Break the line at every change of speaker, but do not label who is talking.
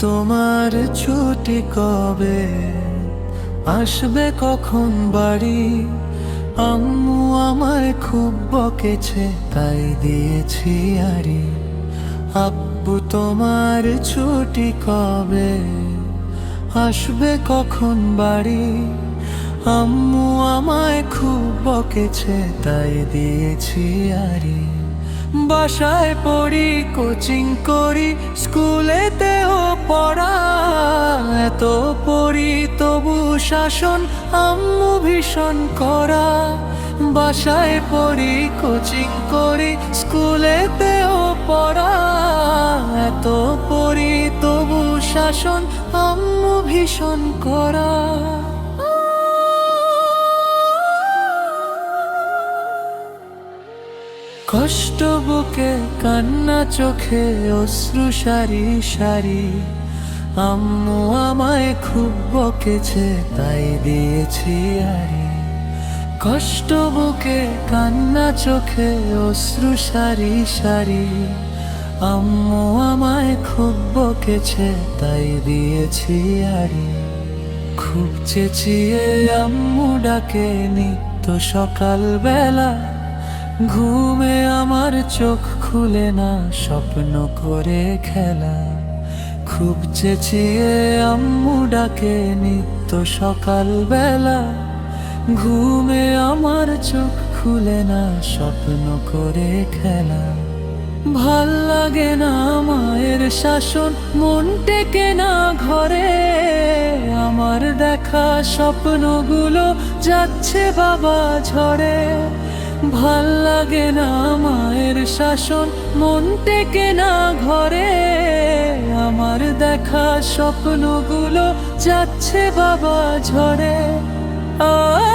তোমার ছুটি কবে? আসবে কখন বাড়ি? আম্মু আমায় খুব বকেছে, তাই দিয়েছি আরি। আব্বু, তোমার ছুটি কবে? আসবে কখন বাড়ি? আম্মু আমায় খুব বকেছে, তাই দিয়েছি আরি। বাসায় পড়ি, কোচিং করি স্কুলেতেও পড়া, এত পড়ি তবু শাসন আম্মু ভীষণ করা। বাসায় পড়ি, কোচিং করি, স্কুলেতেও পড়া। এত পড়ি তবু শাসন আম্মু ভীষণ করা। কষ্ট বুকে কান্না চোখে অশ্রু সারি সারি। আম্মু আমায় খুব বকেছে, তাই দিয়েছি আরি। কষ্ট বুকে, কান্না চোখে, অশ্রু সারি সারি। আম্মু আমায় খুব বকেছে, তাই দিয়েছি আরি। খুব চেঁচিয়ে আম্মু ডাকে, নিত্য সকাল বেলা ঘুমে আমার চোখ খুলে না, স্বপ্ন করে খেলা। খুব চেঁচিয়ে আম্মু ডাকে নিত্য সকাল বেলা ঘুমে আমার চোখ খুলে না, স্বপ্ন করে খেলা। ভালো লাগে না মায়ের শাসন, মন টেকে না ঘরে। আমার দেখা স্বপ্নগুলো যাচ্ছে বাবা ঝরে ভালো লাগে না মায়ের শাসন, মন টেকে না ঘরে। দেখা স্বপ্নগুলো যাচ্ছে বাবা ঝরে আ